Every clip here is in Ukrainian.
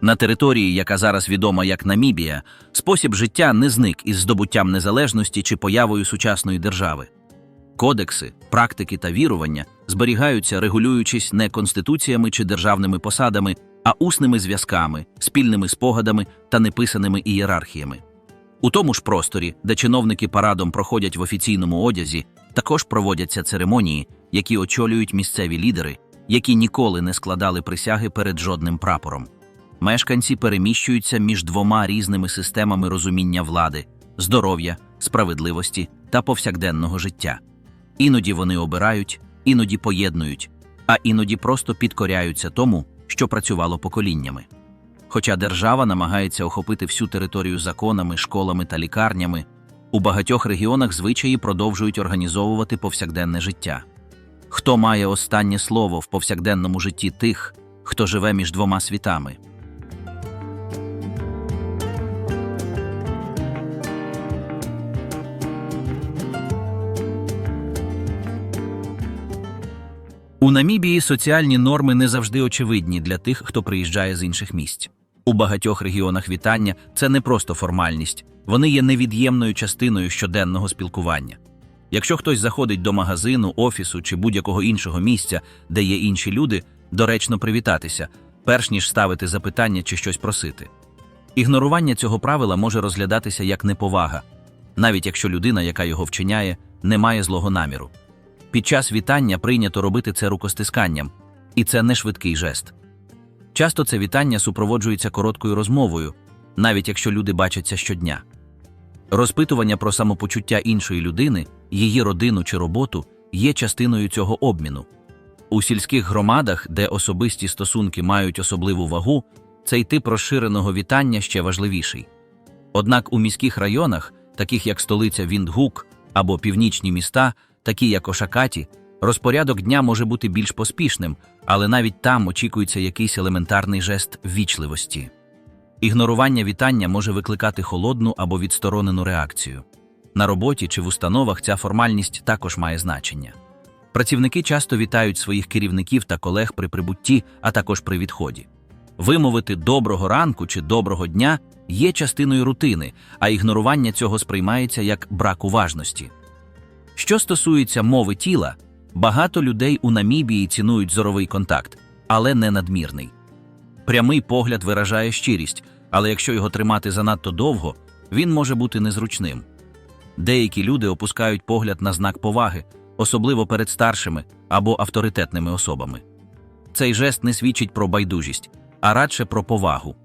На території, яка зараз відома як Намібія, спосіб життя не зник із здобуттям незалежності чи появою сучасної держави. Кодекси, практики та вірування зберігаються, регулюючись не конституціями чи державними посадами, а усними зв'язками, спільними спогадами та неписаними ієрархіями. У тому ж просторі, де чиновники парадом проходять в офіційному одязі, також проводяться церемонії, які очолюють місцеві лідери, які ніколи не складали присяги перед жодним прапором. Мешканці переміщуються між двома різними системами розуміння влади, здоров'я, справедливості та повсякденного життя. Іноді вони обирають, іноді поєднують, а іноді просто підкоряються тому, що працювало поколіннями. Хоча держава намагається охопити всю територію законами, школами та лікарнями, у багатьох регіонах звичаї продовжують організовувати повсякденне життя. Хто має останнє слово в повсякденному житті тих, хто живе між двома світами? У Намібії соціальні норми не завжди очевидні для тих, хто приїжджає з інших місць. У багатьох регіонах вітання це не просто формальність, вони є невід'ємною частиною щоденного спілкування. Якщо хтось заходить до магазину, офісу чи будь-якого іншого місця, де є інші люди, доречно привітатися, перш ніж ставити запитання чи щось просити. Ігнорування цього правила може розглядатися як неповага, навіть якщо людина, яка його вчиняє, не має злого наміру. Під час вітання прийнято робити це рукостисканням, і це не швидкий жест. Часто це вітання супроводжується короткою розмовою, навіть якщо люди бачаться щодня. Розпитування про самопочуття іншої людини, її родину чи роботу є частиною цього обміну. У сільських громадах, де особисті стосунки мають особливу вагу, цей тип розширеного вітання ще важливіший. Однак у міських районах, таких як столиця Віндгук або північні міста, такі як Ошакаті, розпорядок дня може бути більш поспішним, але навіть там очікується якийсь елементарний жест ввічливості. Ігнорування вітання може викликати холодну або відсторонену реакцію. На роботі чи в установах ця формальність також має значення. Працівники часто вітають своїх керівників та колег при прибутті, а також при відході. Вимовити доброго ранку чи доброго дня є частиною рутини, а ігнорування цього сприймається як брак уважності. Що стосується мови тіла, багато людей у Намібії цінують зоровий контакт, але не надмірний. Прямий погляд виражає щирість, але якщо його тримати занадто довго, він може бути незручним. Деякі люди опускають погляд на знак поваги, особливо перед старшими або авторитетними особами. Цей жест не свідчить про байдужість, а радше про повагу.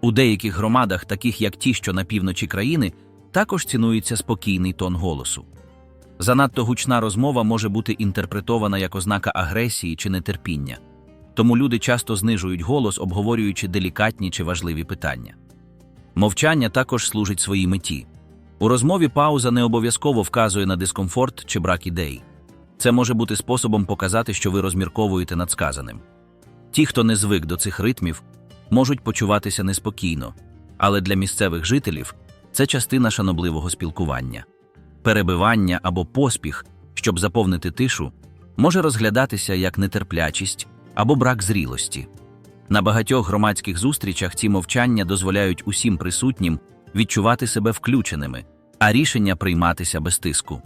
У деяких громадах, таких як ті, що на півночі країни, також цінується спокійний тон голосу. Занадто гучна розмова може бути інтерпретована як ознака агресії чи нетерпіння, тому люди часто знижують голос, обговорюючи делікатні чи важливі питання. Мовчання також служить своїй меті. У розмові пауза не обов'язково вказує на дискомфорт чи брак ідей. Це може бути способом показати, що ви розмірковуєте над сказаним. Ті, хто не звик до цих ритмів, можуть почуватися неспокійно, але для місцевих жителів це частина шанобливого спілкування. Перебивання або поспіх, щоб заповнити тишу, може розглядатися як нетерплячість або брак зрілості. На багатьох громадських зустрічах ці мовчання дозволяють усім присутнім відчувати себе включеними, а рішення прийматися без тиску.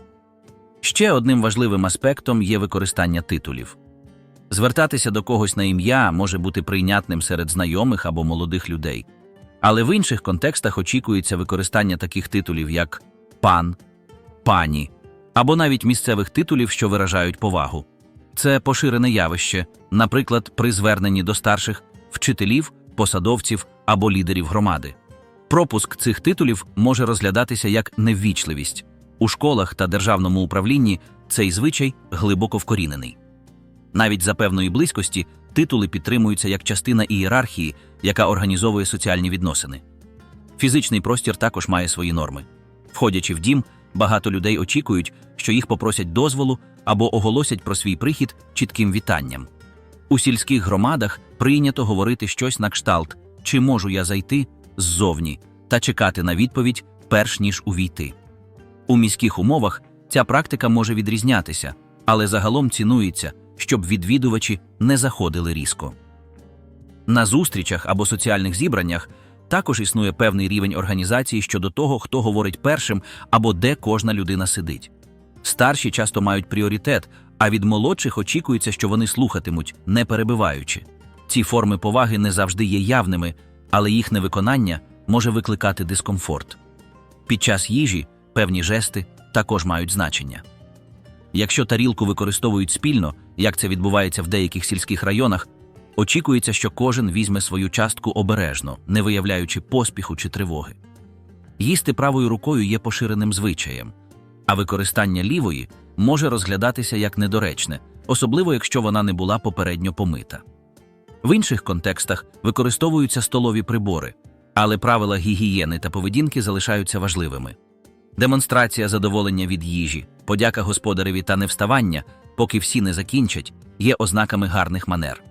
Ще одним важливим аспектом є використання титулів. Звертатися до когось на ім'я може бути прийнятним серед знайомих або молодих людей, але в інших контекстах очікується використання таких титулів, як пан, пані або навіть місцевих титулів, що виражають повагу. Це поширене явище, наприклад, при зверненні до старших вчителів, посадовців або лідерів громади. Пропуск цих титулів може розглядатися як неввічливість. У школах та державному управлінні цей звичай глибоко вкорінений. Навіть за певної близькості титули підтримуються як частина ієрархії, яка організовує соціальні відносини. Фізичний простір також має свої норми. Входячи в дім, багато людей очікують, що їх попросять дозволу або оголосять про свій прихід чітким вітанням. У сільських громадах прийнято говорити щось на кшталт, чи можу я зайти ззовні та чекати на відповідь, перш ніж увійти. У міських умовах ця практика може відрізнятися, але загалом цінується, щоб відвідувачі не заходили різко. На зустрічах або соціальних зібраннях також існує певний рівень організації щодо того, хто говорить першим або де кожна людина сидить. Старші часто мають пріоритет, а від молодших очікується, що вони слухатимуть, не перебиваючи. Ці форми поваги не завжди є явними, але їх невиконання може викликати дискомфорт. Під час їжі певні жести також мають значення. Якщо тарілку використовують спільно, як це відбувається в деяких сільських районах, очікується, що кожен візьме свою частку обережно, не виявляючи поспіху чи тривоги. Їсти правою рукою є поширеним звичаєм, а використання лівої може розглядатися як недоречне, особливо якщо вона не була попередньо помита. В інших контекстах використовуються столові прибори, але правила гігієни та поведінки залишаються важливими. Демонстрація задоволення від їжі, подяка господареві та невставання, поки всі не закінчать, є ознаками гарних манер.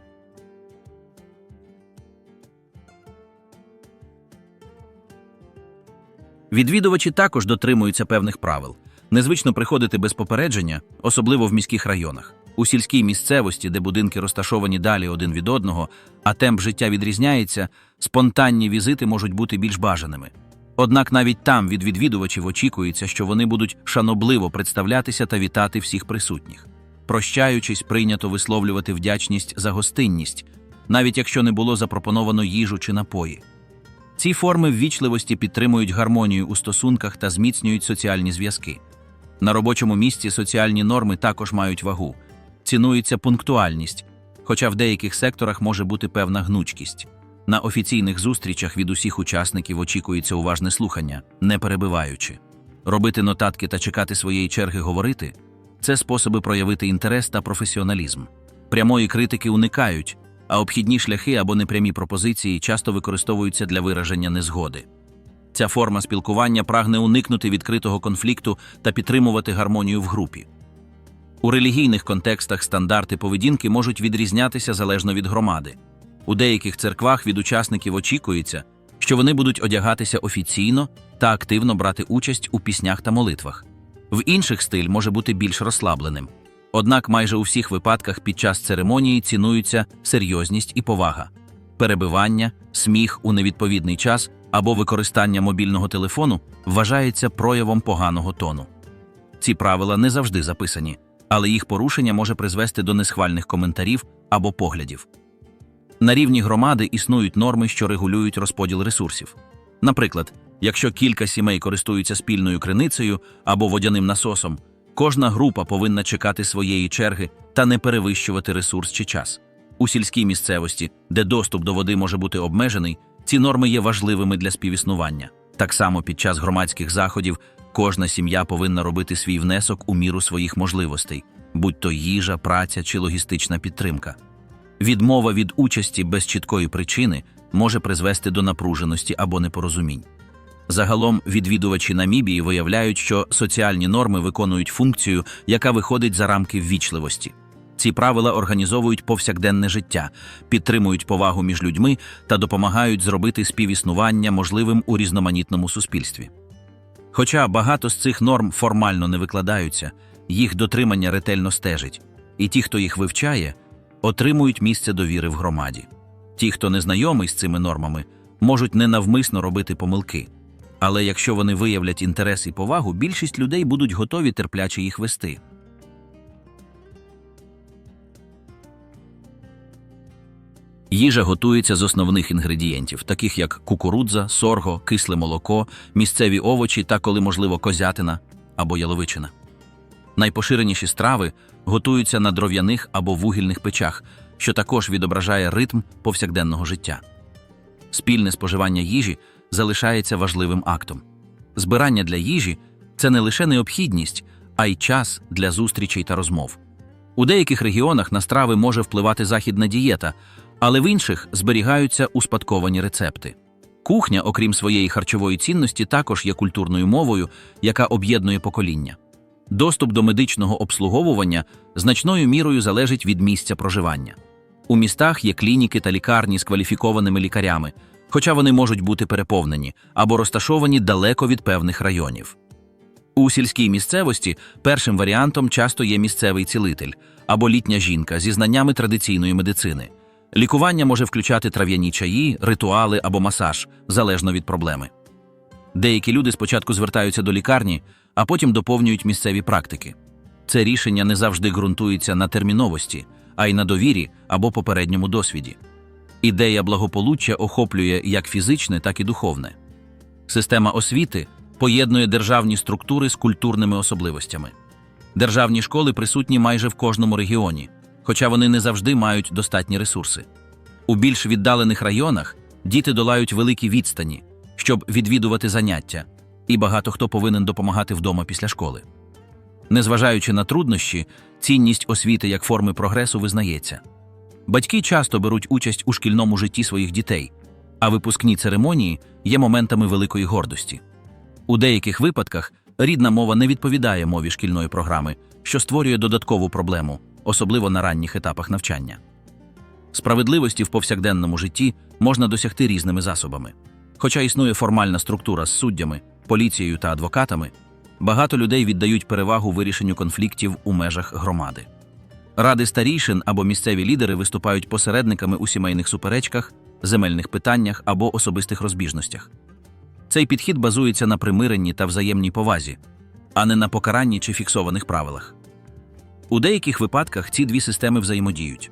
Відвідувачі також дотримуються певних правил. Незвично приходити без попередження, особливо в міських районах. У сільській місцевості, де будинки розташовані далі один від одного, а темп життя відрізняється, спонтанні візити можуть бути більш бажаними. Однак навіть там від відвідувачів очікується, що вони будуть шанобливо представлятися та вітати всіх присутніх. Прощаючись, прийнято висловлювати вдячність за гостинність, навіть якщо не було запропоновано їжу чи напої. Ці форми ввічливості підтримують гармонію у стосунках та зміцнюють соціальні зв'язки. На робочому місці соціальні норми також мають вагу. Цінується пунктуальність, хоча в деяких секторах може бути певна гнучкість. На офіційних зустрічах від усіх учасників очікується уважне слухання, не перебиваючи. Робити нотатки та чекати своєї черги говорити це способи проявити інтерес та професіоналізм. Прямої критики уникають, а обхідні шляхи або непрямі пропозиції часто використовуються для вираження незгоди. Ця форма спілкування прагне уникнути відкритого конфлікту та підтримувати гармонію в групі. У релігійних контекстах стандарти поведінки можуть відрізнятися залежно від громади. У деяких церквах від учасників очікується, що вони будуть одягатися офіційно та активно брати участь у піснях та молитвах. В інших стиль може бути більш розслабленим. Однак майже у всіх випадках під час церемонії цінуються серйозність і повага. Перебивання, сміх у невідповідний час або використання мобільного телефону вважається проявом поганого тону. Ці правила не завжди записані, але їх порушення може призвести до несхвальних коментарів або поглядів. На рівні громади існують норми, що регулюють розподіл ресурсів. Наприклад, якщо кілька сімей користуються спільною криницею або водяним насосом, кожна група повинна чекати своєї черги та не перевищувати ресурс чи час. У сільській місцевості, де доступ до води може бути обмежений, ці норми є важливими для співіснування. Так само під час громадських заходів кожна сім'я повинна робити свій внесок у міру своїх можливостей, будь то їжа, праця чи логістична підтримка. Відмова від участі без чіткої причини може призвести до напруженості або непорозумінь. Загалом відвідувачі Намібії виявляють, що соціальні норми виконують функцію, яка виходить за рамки ввічливості. Ці правила організовують повсякденне життя, підтримують повагу між людьми та допомагають зробити співіснування можливим у різноманітному суспільстві. Хоча багато з цих норм формально не викладаються, їх дотримання ретельно стежить, і ті, хто їх вивчає, отримують місце довіри в громаді. Ті, хто не знайомий з цими нормами, можуть ненавмисно робити помилки. Але якщо вони виявлять інтерес і повагу, більшість людей будуть готові терпляче їх вести. Їжа готується з основних інгредієнтів, таких як кукурудза, сорго, кисле молоко, місцеві овочі та, коли можливо, козятина або яловичина. Найпоширеніші страви готуються на дров'яних або вугільних печах, що також відображає ритм повсякденного життя. Спільне споживання їжі залишається важливим актом. Збирання для їжі це не лише необхідність, а й час для зустрічей та розмов. У деяких регіонах на страви може впливати західна дієта, але в інших зберігаються успадковані рецепти. Кухня, окрім своєї харчової цінності, також є культурною мовою, яка об'єднує покоління. Доступ до медичного обслуговування значною мірою залежить від місця проживання. У містах є клініки та лікарні з кваліфікованими лікарями, хоча вони можуть бути переповнені або розташовані далеко від певних районів. У сільській місцевості першим варіантом часто є місцевий цілитель або літня жінка зі знаннями традиційної медицини. Лікування може включати трав'яні чаї, ритуали або масаж, залежно від проблеми. Деякі люди спочатку звертаються до лікарні, а потім доповнюють місцеві практики. Це рішення не завжди ґрунтується на терміновості, а й на довірі або попередньому досвіді. Ідея благополуччя охоплює як фізичне, так і духовне. Система освіти поєднує державні структури з культурними особливостями. Державні школи присутні майже в кожному регіоні, хоча вони не завжди мають достатні ресурси. У більш віддалених районах діти долають великі відстані, щоб відвідувати заняття, і багато хто повинен допомагати вдома після школи. Незважаючи на труднощі, цінність освіти як форми прогресу визнається. Батьки часто беруть участь у шкільному житті своїх дітей, а випускні церемонії є моментами великої гордості. У деяких випадках рідна мова не відповідає мові шкільної програми, що створює додаткову проблему, особливо на ранніх етапах навчання. Справедливості в повсякденному житті можна досягти різними засобами. Хоча існує формальна структура з суддями, поліцією та адвокатами, багато людей віддають перевагу вирішенню конфліктів у межах громади. Ради старійшин або місцеві лідери виступають посередниками у сімейних суперечках, земельних питаннях або особистих розбіжностях. Цей підхід базується на примиренні та взаємній повазі, а не на покаранні чи фіксованих правилах. У деяких випадках ці дві системи взаємодіють.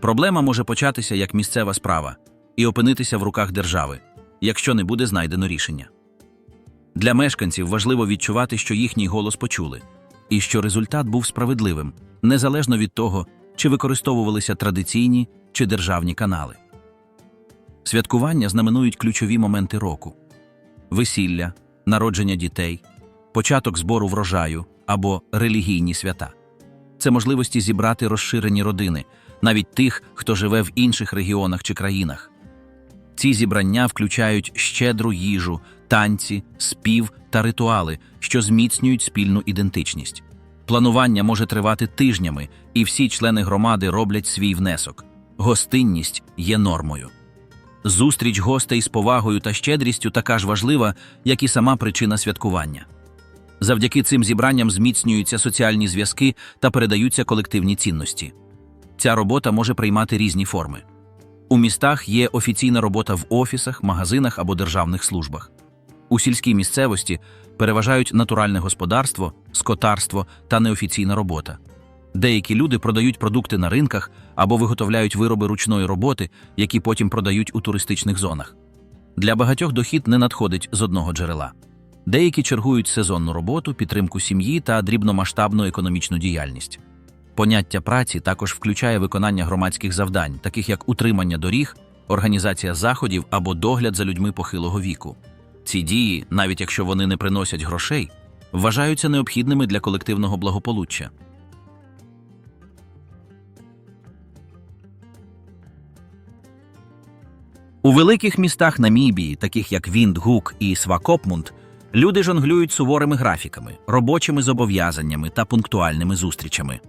Проблема може початися як місцева справа і опинитися в руках держави, якщо не буде знайдено рішення. Для мешканців важливо відчувати, що їхній голос почули, і що результат був справедливим, незалежно від того, чи використовувалися традиційні чи державні канали. Святкування знаменують ключові моменти року: весілля, народження дітей, початок збору врожаю або релігійні свята. Це можливості зібрати розширені родини, навіть тих, хто живе в інших регіонах чи країнах. Ці зібрання включають щедру їжу, танці, спів та ритуали, що зміцнюють спільну ідентичність. Планування може тривати тижнями, і всі члени громади роблять свій внесок. Гостинність є нормою. Зустріч гостей з повагою та щедрістю така ж важлива, як і сама причина святкування. Завдяки цим зібранням зміцнюються соціальні зв'язки та передаються колективні цінності. Ця робота може приймати різні форми. У містах є офіційна робота в офісах, магазинах або державних службах. У сільській місцевості переважають натуральне господарство, скотарство та неофіційна робота. Деякі люди продають продукти на ринках або виготовляють вироби ручної роботи, які потім продають у туристичних зонах. Для багатьох дохід не надходить з одного джерела. Деякі чергують сезонну роботу, підтримку сім'ї та дрібномасштабну економічну діяльність. Поняття праці також включає виконання громадських завдань, таких як утримання доріг, організація заходів або догляд за людьми похилого віку. Ці дії, навіть якщо вони не приносять грошей, вважаються необхідними для колективного благополуччя. У великих містах Намібії, таких як Віндгук і Свакопмунд, люди жонглюють суворими графіками, робочими зобов'язаннями та пунктуальними зустрічами.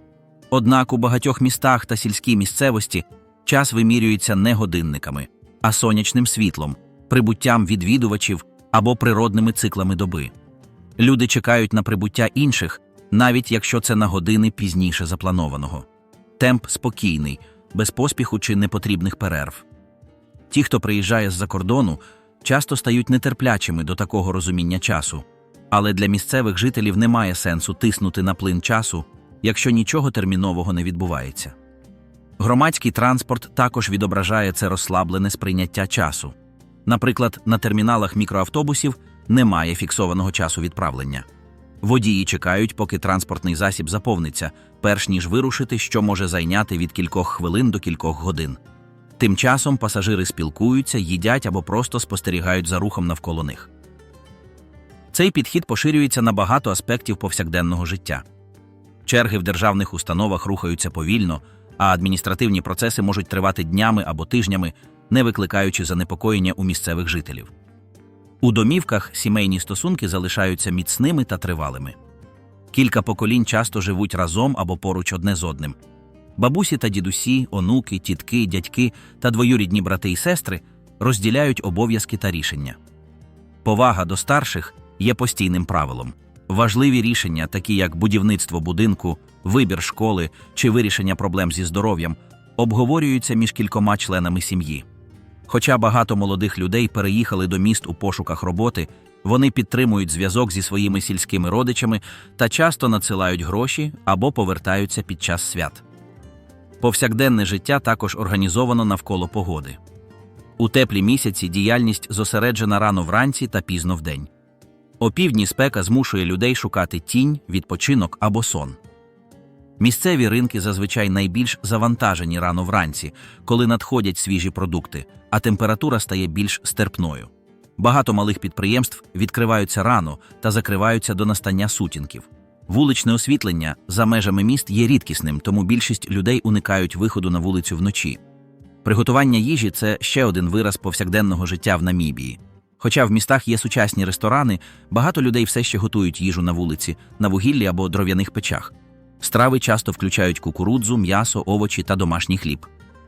Однак у багатьох містах та сільській місцевості час вимірюється не годинниками, а сонячним світлом, прибуттям відвідувачів або природними циклами доби. Люди чекають на прибуття інших, навіть якщо це на години пізніше запланованого. Темп спокійний, без поспіху чи непотрібних перерв. Ті, хто приїжджає з-за кордону, часто стають нетерплячими до такого розуміння часу, але для місцевих жителів немає сенсу тиснути на плин часу, якщо нічого термінового не відбувається. Громадський транспорт також відображає це розслаблене сприйняття часу. Наприклад, на терміналах мікроавтобусів немає фіксованого часу відправлення. Водії чекають, поки транспортний засіб заповниться, перш ніж вирушити, що може зайняти від кількох хвилин до кількох годин. Тим часом пасажири спілкуються, їдять або просто спостерігають за рухом навколо них. Цей підхід поширюється на багато аспектів повсякденного життя. Черги в державних установах рухаються повільно, а адміністративні процеси можуть тривати днями або тижнями, не викликаючи занепокоєння у місцевих жителів. У домівках сімейні стосунки залишаються міцними та тривалими. Кілька поколінь часто живуть разом або поруч одне з одним. Бабусі та дідусі, онуки, тітки, дядьки та двоюрідні брати і сестри розділяють обов'язки та рішення. Повага до старших є постійним правилом. Важливі рішення, такі як будівництво будинку, вибір школи чи вирішення проблем зі здоров'ям, обговорюються між кількома членами сім'ї. Хоча багато молодих людей переїхали до міст у пошуках роботи, вони підтримують зв'язок зі своїми сільськими родичами та часто надсилають гроші або повертаються під час свят. Повсякденне життя також організовано навколо погоди. У теплі місяці діяльність зосереджена рано вранці та пізно вдень. Опівдні спека змушує людей шукати тінь, відпочинок або сон. Місцеві ринки зазвичай найбільш завантажені рано вранці, коли надходять свіжі продукти, а температура стає більш стерпною. Багато малих підприємств відкриваються рано та закриваються до настання сутінків. Вуличне освітлення за межами міст є рідкісним, тому більшість людей уникають виходу на вулицю вночі. Приготування їжі це ще один вираз повсякденного життя в Намібії. Хоча в містах є сучасні ресторани, багато людей все ще готують їжу на вулиці, на вугіллі або дров'яних печах. Страви часто включають кукурудзу, м'ясо, овочі та домашній хліб.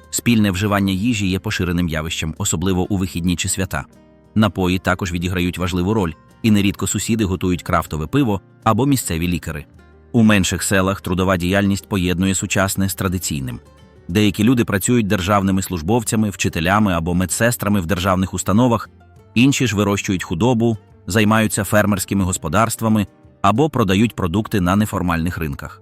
Спільне вживання їжі є поширеним явищем, особливо у вихідні чи свята. Напої також відіграють важливу роль, і нерідко сусіди готують крафтове пиво або місцеві лікари. У менших селах трудова діяльність поєднує сучасне з традиційним. Деякі люди працюють державними службовцями, вчителями або медсестрами в державних установах, інші ж вирощують худобу, займаються фермерськими господарствами або продають продукти на неформальних ринках.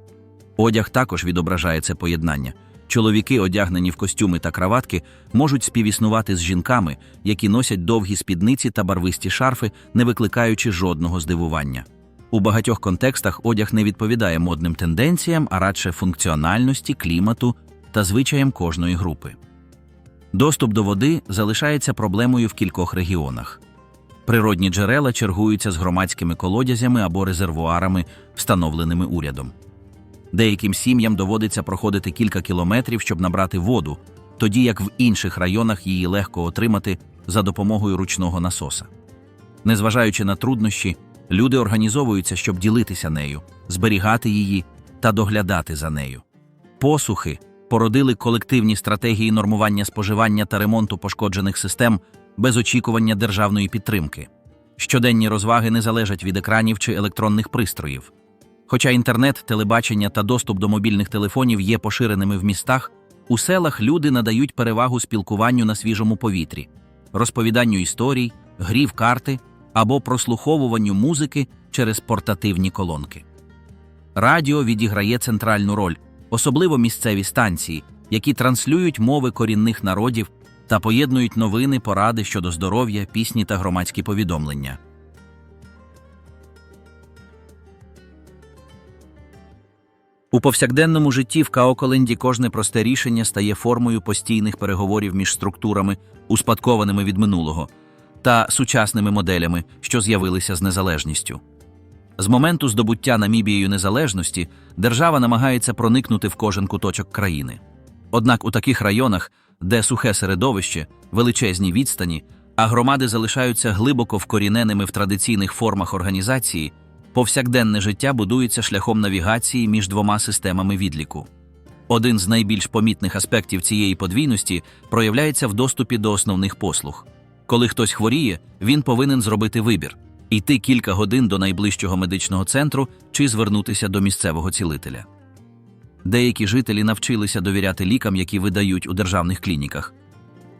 Одяг також відображає це поєднання. Чоловіки, одягнені в костюми та краватки, можуть співіснувати з жінками, які носять довгі спідниці та барвисті шарфи, не викликаючи жодного здивування. У багатьох контекстах одяг не відповідає модним тенденціям, а радше функціональності, клімату та звичаям кожної групи. Доступ до води залишається проблемою в кількох регіонах. Природні джерела чергуються з громадськими колодязями або резервуарами, встановленими урядом. Деяким сім'ям доводиться проходити кілька кілометрів, щоб набрати воду, тоді як в інших районах її легко отримати за допомогою ручного насоса. Незважаючи на труднощі, люди організовуються, щоб ділитися нею, зберігати її та доглядати за нею. Посухи породили колективні стратегії нормування споживання та ремонту пошкоджених систем без очікування державної підтримки. Щоденні розваги не залежать від екранів чи електронних пристроїв. Хоча інтернет, телебачення та доступ до мобільних телефонів є поширеними в містах, у селах люди надають перевагу спілкуванню на свіжому повітрі, розповіданню історій, грі в карти або прослуховуванню музики через портативні колонки. Радіо відіграє центральну роль, особливо місцеві станції, які транслюють мови корінних народів та поєднують новини, поради щодо здоров'я, пісні та громадські повідомлення. У повсякденному житті в Каоколенді кожне просте рішення стає формою постійних переговорів між структурами, успадкованими від минулого, та сучасними моделями, що з'явилися з незалежністю. З моменту здобуття Намібією незалежності держава намагається проникнути в кожен куточок країни. Однак у таких районах, де сухе середовище, величезні відстані, а громади залишаються глибоко вкоріненими в традиційних формах організації, повсякденне життя будується шляхом навігації між двома системами відліку. Один з найбільш помітних аспектів цієї подвійності проявляється в доступі до основних послуг. Коли хтось хворіє, він повинен зробити вибір йти кілька годин до найближчого медичного центру чи звернутися до місцевого цілителя. Деякі жителі навчилися довіряти лікам, які видають у державних клініках,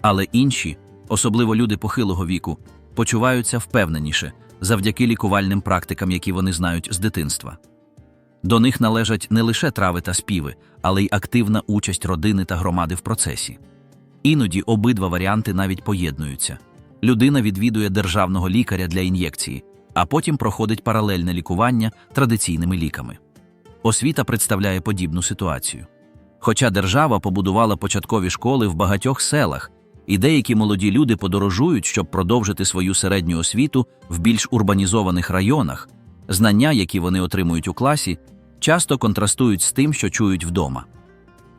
але інші, особливо люди похилого віку, почуваються впевненіше завдяки лікувальним практикам, які вони знають з дитинства. До них належать не лише трави та співи, але й активна участь родини та громади в процесі. Іноді обидва варіанти навіть поєднуються. Людина відвідує державного лікаря для ін'єкції, а потім проходить паралельне лікування традиційними ліками. Освіта представляє подібну ситуацію. Хоча держава побудувала початкові школи в багатьох селах, і деякі молоді люди подорожують, щоб продовжити свою середню освіту в більш урбанізованих районах, знання, які вони отримують у класі, часто контрастують з тим, що чують вдома.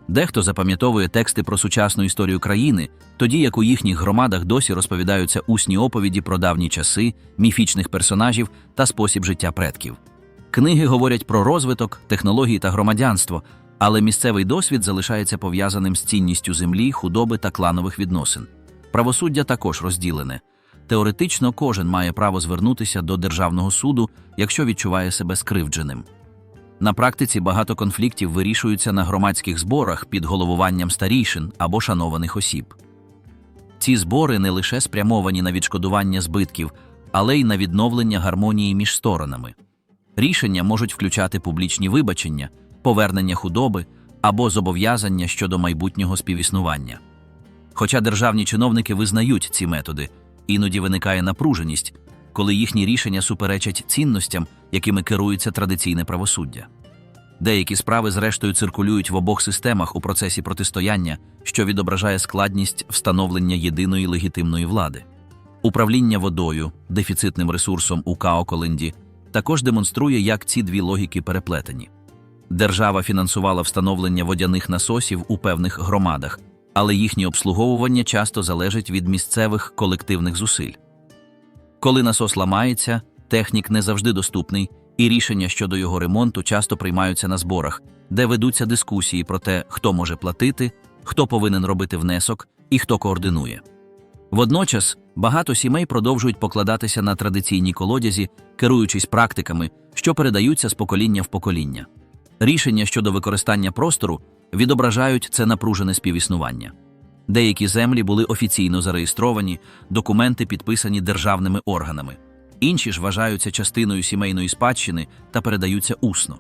Дехто запам'ятовує тексти про сучасну історію країни, тоді як у їхніх громадах досі розповідаються усні оповіді про давні часи, міфічних персонажів та спосіб життя предків. Книги говорять про розвиток, технології та громадянство, але місцевий досвід залишається пов'язаним з цінністю землі, худоби та кланових відносин. Правосуддя також розділене. Теоретично кожен має право звернутися до державного суду, якщо відчуває себе скривдженим. На практиці багато конфліктів вирішуються на громадських зборах під головуванням старійшин або шанованих осіб. Ці збори не лише спрямовані на відшкодування збитків, але й на відновлення гармонії між сторонами. Рішення можуть включати публічні вибачення, повернення худоби або зобов'язання щодо майбутнього співіснування. Хоча державні чиновники визнають ці методи, іноді виникає напруженість, коли їхні рішення суперечать цінностям, якими керується традиційне правосуддя. Деякі справи, зрештою, циркулюють в обох системах у процесі протистояння, що відображає складність встановлення єдиної легітимної влади. Управління водою, дефіцитним ресурсом у Каоколенді, також демонструє, як ці дві логіки переплетені. Держава фінансувала встановлення водяних насосів у певних громадах, але їхнє обслуговування часто залежить від місцевих колективних зусиль. Коли насос ламається, технік не завжди доступний, і рішення щодо його ремонту часто приймаються на зборах, де ведуться дискусії про те, хто може платити, хто повинен робити внесок і хто координує. Водночас багато сімей продовжують покладатися на традиційні колодязі, керуючись практиками, що передаються з покоління в покоління. Рішення щодо використання простору відображають це напружене співіснування. Деякі землі були офіційно зареєстровані, документи підписані державними органами, інші ж вважаються частиною сімейної спадщини та передаються усно.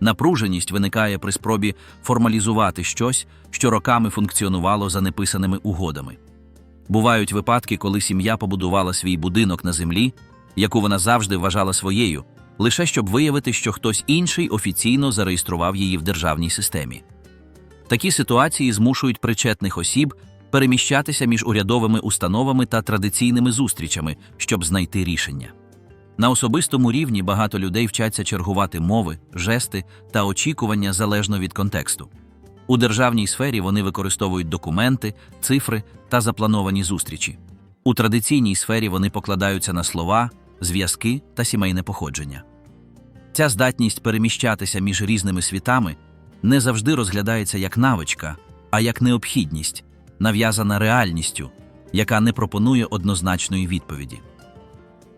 Напруженість виникає при спробі формалізувати щось, що роками функціонувало за неписаними угодами. Бувають випадки, коли сім'я побудувала свій будинок на землі, яку вона завжди вважала своєю, лише щоб виявити, що хтось інший офіційно зареєстрував її в державній системі. Такі ситуації змушують причетних осіб переміщатися між урядовими установами та традиційними зустрічами, щоб знайти рішення. На особистому рівні багато людей вчаться чергувати мови, жести та очікування залежно від контексту. У державній сфері вони використовують документи, цифри та заплановані зустрічі. У традиційній сфері вони покладаються на слова, зв'язки та сімейне походження. Ця здатність переміщатися між різними світами не завжди розглядається як навичка, а як необхідність, нав'язана реальністю, яка не пропонує однозначної відповіді.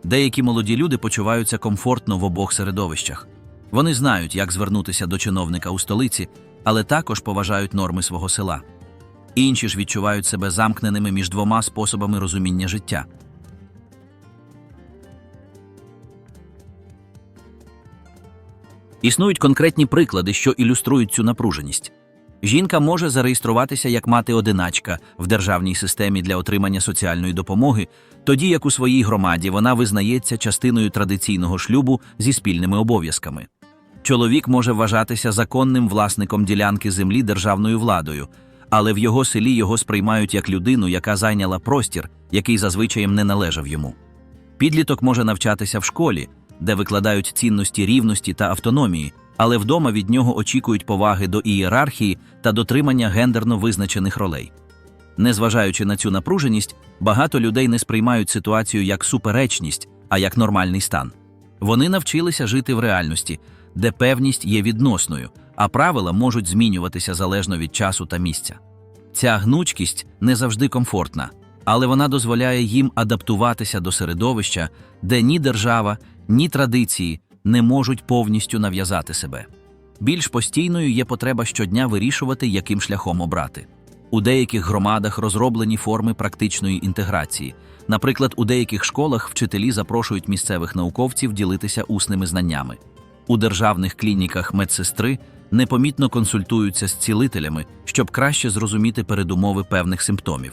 Деякі молоді люди почуваються комфортно в обох середовищах. Вони знають, як звернутися до чиновника у столиці, але також поважають норми свого села. Інші ж відчувають себе замкненими між двома способами розуміння життя. Існують конкретні приклади, що ілюструють цю напруженість. Жінка може зареєструватися як мати-одиначка в державній системі для отримання соціальної допомоги, тоді як у своїй громаді вона визнається частиною традиційного шлюбу зі спільними обов'язками. Чоловік може вважатися законним власником ділянки землі державною владою, але в його селі його сприймають як людину, яка зайняла простір, який зазвичаєм не належав йому. Підліток може навчатися в школі, де викладають цінності рівності та автономії, але вдома від нього очікують поваги до ієрархії та дотримання гендерно визначених ролей. Незважаючи на цю напруженість, багато людей не сприймають ситуацію як суперечність, а як нормальний стан. Вони навчилися жити в реальності, де певність є відносною, а правила можуть змінюватися залежно від часу та місця. Ця гнучкість не завжди комфортна, але вона дозволяє їм адаптуватися до середовища, де ні держава, ні традиції не можуть повністю нав'язати себе. Більш постійною є потреба щодня вирішувати, яким шляхом обрати. У деяких громадах розроблені форми практичної інтеграції. Наприклад, у деяких школах вчителі запрошують місцевих науковців ділитися усними знаннями. У державних клініках медсестри непомітно консультуються з цілителями, щоб краще зрозуміти передумови певних симптомів.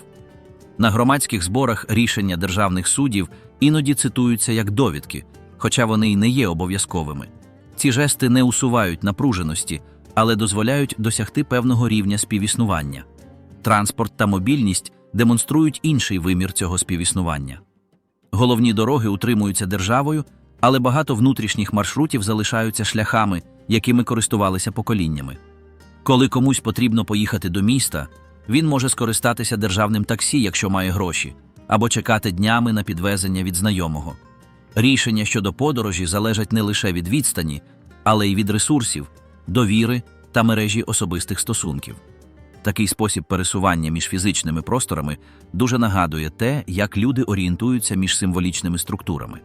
На громадських зборах рішення державних суддів іноді цитуються як довідки, хоча вони й не є обов'язковими. Ці жести не усувають напруженості, але дозволяють досягти певного рівня співіснування. Транспорт та мобільність демонструють інший вимір цього співіснування. Головні дороги утримуються державою, але багато внутрішніх маршрутів залишаються шляхами, якими користувалися поколіннями. Коли комусь потрібно поїхати до міста, він може скористатися державним таксі, якщо має гроші, або чекати днями на підвезення від знайомого. Рішення щодо подорожі залежать не лише від відстані, але й від ресурсів, довіри та мережі особистих стосунків. Такий спосіб пересування між фізичними просторами дуже нагадує те, як люди орієнтуються між символічними структурами.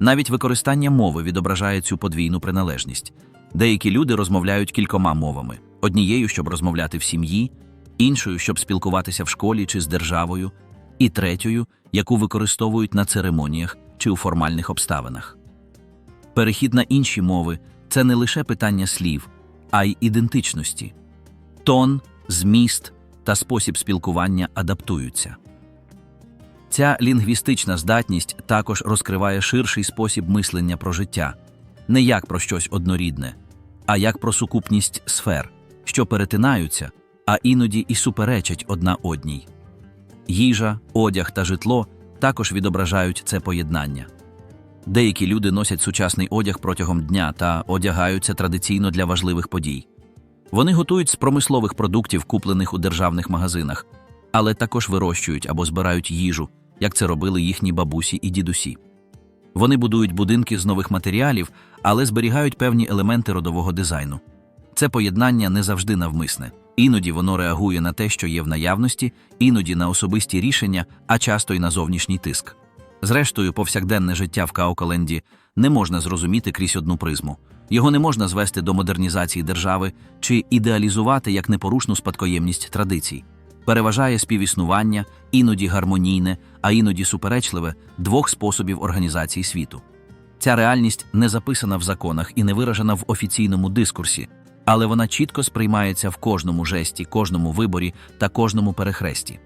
Навіть використання мови відображає цю подвійну приналежність. Деякі люди розмовляють кількома мовами: однією, щоб розмовляти в сім'ї, іншою, щоб спілкуватися в школі чи з державою, і третьою, яку використовують на церемоніях чи у формальних обставинах. Перехід на інші мови це не лише питання слів, а й ідентичності. Тон, зміст та спосіб спілкування адаптуються. Ця лінгвістична здатність також розкриває ширший спосіб мислення про життя, не як про щось однорідне, а як про сукупність сфер, що перетинаються, а іноді і суперечать одна одній. Їжа, одяг та житло також відображають це поєднання. Деякі люди носять сучасний одяг протягом дня та одягаються традиційно для важливих подій. Вони готують з промислових продуктів, куплених у державних магазинах, але також вирощують або збирають їжу, як це робили їхні бабусі і дідусі. Вони будують будинки з нових матеріалів, але зберігають певні елементи родового дизайну. Це поєднання не завжди навмисне. Іноді воно реагує на те, що є в наявності, іноді на особисті рішення, а часто й на зовнішній тиск. Зрештою, повсякденне життя в Каукаленді не можна зрозуміти крізь одну призму. Його не можна звести до модернізації держави чи ідеалізувати як непорушну спадкоємність традицій. Переважає співіснування, іноді гармонійне, а іноді суперечливе двох способів організації світу. Ця реальність не записана в законах і не виражена в офіційному дискурсі, але вона чітко сприймається в кожному жесті, кожному виборі та кожному перехресті.